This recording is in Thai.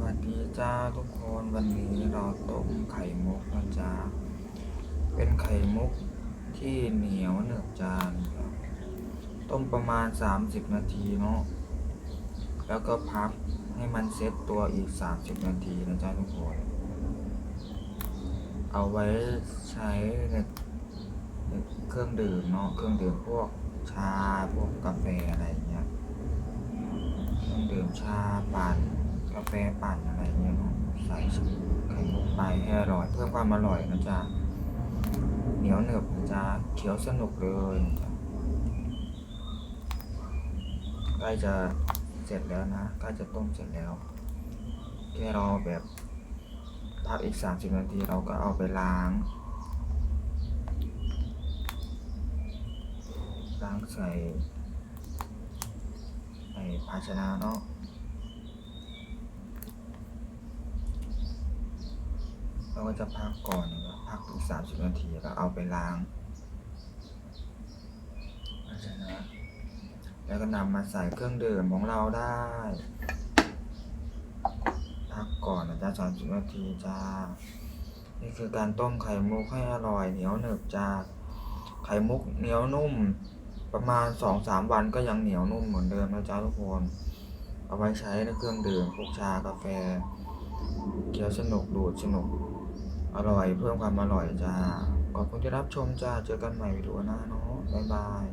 วัสดีจ้าทุกคนวันนี้เราต้มไข่มุกนะจ๊ะเป็นไข่มุกที่เหนียวเนือบจานครับต้มประมาณ 30 นาทีเนาะแล้วก็พักให้มันเซตตัวอีก 30 นาทีนะจ๊ะทุกคน เอาไว้ใช้ในเครื่องดื่มเนาะเครื่องดื่มพวกชาพวกกาแฟอะไรอย่างเงี้ยเครื่องดื่มชาปั่นาแฟปั่นอะไรเงี้ยเนาะใส่ไข่มุกไปให้อร่อย เพิ่มความอร่อยนะจ๊ะเหนียวหนึบนะจ๊ะเคี้ยวสนุกเลยจ๊ะใกล้จะเสร็จแล้วนะใกล้จะต้มเสร็จแล้วแค่รอแบบพักอีก 30 นาทีเราก็เอาไปล้าง ล้างใส่ในภาชนะเนาะ เราก็จะพักก่อนนะครับพักอีกสามสิบนาทีแล้วเอาไปล้างนะแล้วก็นำมาใส่เครื่องดื่มของเราได้ พักก่อนนะจ๊ะสามสิบนาทีจ้า นี่คือการต้มไข่มุกให้อร่อยเหนียวหนึบจ้า ไข่มุกเหนียวนุ่ม ประมาณสองสามวันก็ยังเหนียวนุ่มเหมือนเดิมนะจ๊ะทุกคน เอาไว้ใช้ในเครื่องดื่มพวกชากาแฟเคี้ยวสนุกดูดสนุก อร่อยเพิ่มความอร่อยจ้าขอบคุณที่รับชมจ้าเจอกันใหม่วิดีโอหน้าเนาะบ๊ายบาย